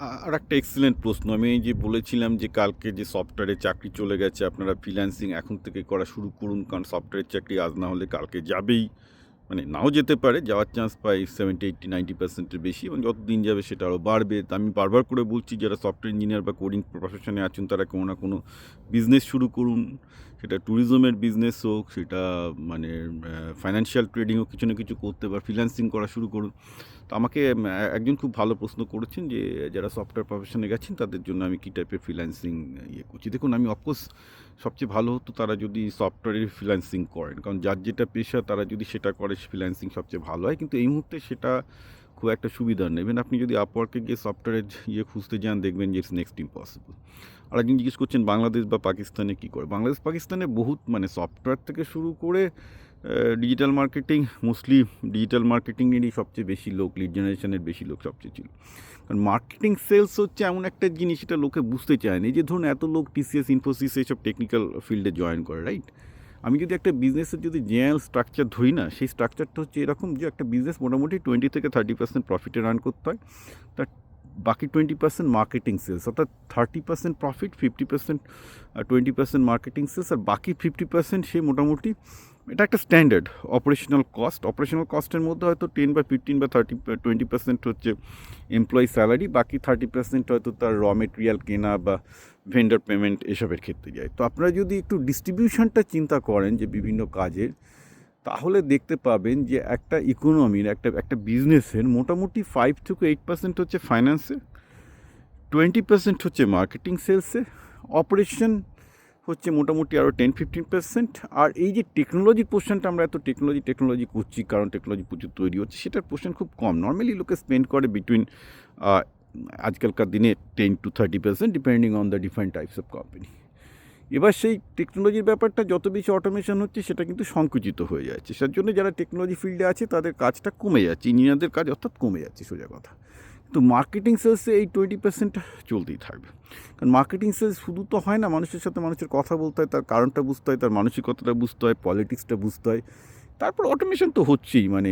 আর একটা এক্সিলেন্ট প্রশ্ন। আমি যে বলেছিলাম যে কালকে যে সফটওয়্যারে চাকরি চলে গেছে, আপনারা ফ্রিল্যান্সিং এখন থেকে করা শুরু করুন, কারণ সফটওয়্যারের চাকরি আজ না হলে কালকে যাবেই। মানে নাও যেতে পারে, যাওয়ার চান্স পাই সেভেন্টি এইট্টি নাইনটি পার্সেন্টের বেশি এবং যত দিন যাবে সেটা আরও বাড়বে। তা আমি বারবার করে বলছি, যারা সফটওয়্যার ইঞ্জিনিয়ার বা কোডিং প্রফেশনে আছেন, তারা কোনো না কোনো বিজনেস শুরু করুন। সেটা ট্যুরিজমের বিজনেস হোক, সেটা মানে ফাইন্যান্সিয়াল ট্রেডিং হোক, কিছু না কিছু করতে বা ফ্রিল্যান্সিং করা শুরু করুন। তো আমাকে একজন খুব ভালো প্রশ্ন করেছেন যে, যারা সফটওয়্যার প্রফেশনে গেছেন তাদের জন্য আমি কী টাইপের ফ্রিল্যান্সিং ইয়ে করছি? দেখুন, আমি অফকোর্স সবচেয়ে ভালো হতো তারা যদি সফটওয়্যারের ফ্রিল্যান্সিং করেন। কারণ যার যেটা পেশা, তারা যদি সেটা করে ফ্রিল্যান্সিং সবচেয়ে ভালো হয়। কিন্তু এই মুহূর্তে সেটা খুব একটা সুবিধা নেই। ইভেন আপনি যদি আপওয়ার্কে গিয়ে সফটওয়্যারের ইয়ে খুঁজতে যান, দেখবেন যে ইটস নেক্সট ইম্পসিবল আর একজন জিজ্ঞেস করছেন, বাংলাদেশ বা পাকিস্তানে কী করে? বাংলাদেশ, পাকিস্তানে বহুত মানে সফটওয়্যার থেকে শুরু করে digital marketing mostly digital marketing নিয়েই সবচেয়ে বেশি লোক লিড জেনারেশনের বেশি লোক সবচেয়ে ছিল। কারণ মার্কেটিং সেলস হচ্ছে এমন একটা জিনিস এটা লোকে বুঝতে চায় না যে ধরুন এত লোক টিসিএস ইনফোসিস এইসব টেকনিক্যাল ফিল্ডে জয়েন করে রাইট আমি যদি একটা বিজনেসের যদি জেনারেল স্ট্রাকচার ধরি না, সেই স্ট্রাকচারটা হচ্ছে এরকম যে একটা বিজনেস মোটামুটি টোয়েন্টি থেকে থার্টি পার্সেন্ট প্রফিটে রান করতে হয় তার বাকি টোয়েন্টি পার্সেন্ট মার্কেটিং সেলস অর্থাৎ thirty percent profit fifty percent twenty percent marketing sales আর বাকি ফিফটি পার্সেন্ট সে মোটামুটি এটা একটা স্ট্যান্ডার্ড অপারেশনাল কস্ট অপারেশনাল কস্টের মধ্যে হয়তো টেন বা ফিফটিন বা থার্টি টোয়েন্টি পার্সেন্ট হচ্ছে এমপ্লয়ি স্যালারি বাকি থার্টি পার্সেন্ট হয়তো তার র মেটেরিয়াল কেনা বা ভেন্ডার পেমেন্ট এসবের ক্ষেত্রে যায়। তো আপনারা যদি একটু ডিস্ট্রিবিউশনটা চিন্তা করেন যে বিভিন্ন কাজের, তাহলে দেখতে পাবেন যে একটা ইকোনমির একটা একটা বিজনেসের মোটামুটি ফাইভ থেকে এইট পার্সেন্ট হচ্ছে ফাইন্যান্সে টোয়েন্টি পার্সেন্ট হচ্ছে মার্কেটিং সেলসে অপারেশন হচ্ছে মোটামুটি আরও টেন ফিফটিন পার্সেন্ট আর এই যে টেকনোলজি পোর্শনটা আমরা এত টেকনোলজি টেকনোলজি করছি কারণ টেকনোলজি প্রচুর তৈরি হচ্ছে, সেটার পোর্শন খুব কম। নর্মালি লোকে স্পেন্ড করে বিটুইন আজকালকার দিনে ten to thirty percent depending on the different types of company এবার সেই টেকনোলজির ব্যাপারটা যত বেশি অটোমেশন হচ্ছে, সেটা কিন্তু সংকুচিত হয়ে যাচ্ছে। সেটার জন্য যারা টেকনোলজি ফিল্ডে আছে, তাদের কাজটা কমে যাচ্ছে। ইঞ্জিনিয়ারদের কাজ অর্থাৎ কমে যাচ্ছে, সোজা কথা। কিন্তু মার্কেটিং সেলসে এই টোয়েন্টি পার্সেন্ট চলতেই থাকবে। কারণ মার্কেটিং সেলস শুধু তো হয় না, মানুষের সাথে মানুষের কথা বলতে হয়, তার কারণটা বুঝতে হয়, তার মানসিকতাটা বুঝতে হয় পলিটিক্সটা বুঝতে হয়। তারপর অটোমেশন তো হচ্ছেই মানে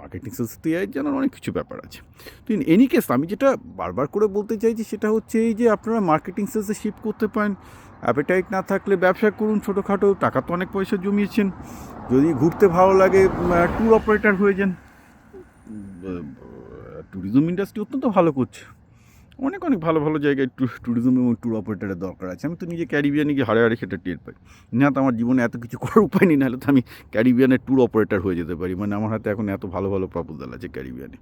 মার্কেটিং সেলস তো এআই জানার অনেক কিছু ব্যাপার আছে। তো ইন এনি কেস আমি যেটা বারবার করে বলতে চাইছি সেটা হচ্ছে এই যে আপনারা মার্কেটিং সেলসে শিফট করতে পারেন। অ্যাপেটাইট না থাকলে ব্যবসা করুন ছোটোখাটো, টাকা তো অনেক পয়সা জমিয়েছেন। যদি ঘুরতে ভালো লাগে ট্যুর অপারেটর হয়ে যান। ট্যুরিজম ইন্ডাস্ট্রি অত্যন্ত ভালো করছে। অনেক অনেক ভালো ভালো জায়গায় ট্যুরিজম এবং ট্যুর অপারেটারের দরকার আছে। আমি তো নিজে ক্যারিবিয়ানে গিয়ে হারে হারে সেটা টের পাই। না, তো আমার জীবনে এত কিছু করার উপায় নেই, নাহলে তো আমি ক্যারিবিয়ানের ট্যুর অপারেটার হয়ে যেতে পারি। মানে আমার হাতে এখন এত ভালো ভালো প্রপোজাল আছে ক্যারিবিয়ানে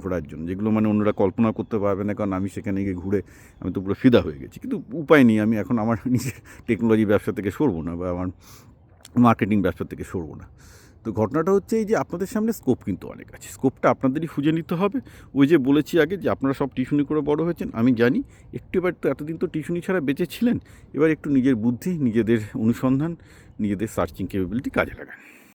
ঘোরার জন্য। যেগুলো মানে অন্যরা কল্পনা করতে পারবে না, কারণ আমি সেখানে গিয়ে ঘুরে আমি তো পুরো ফিদা হয়ে গেছি। কিন্তু উপায় নেই, আমি এখন আমার নিজের টেকনোলজি ব্যবসা থেকে সরবো না বা আমার মার্কেটিং ব্যবসা থেকে সরবো না। তো ঘটনাটা হচ্ছে এই যে আপনাদের সামনে স্কোপ কিন্তু অনেক আছে। স্কোপটা আপনাদেরই খুঁজে নিতে হবে। ওই যে বলেছি আগে যে আপনারা সব টিউশনি করে বড় হয়েছেন, আমি জানি। একটু এবার তো এতদিন তো টিউশনি ছাড়া বেঁচে ছিলেন। এবার একটু নিজের বুদ্ধি, নিজেদের অনুসন্ধান, নিজেদের সার্চিং ক্যাপাবিলিটি কাজে লাগান।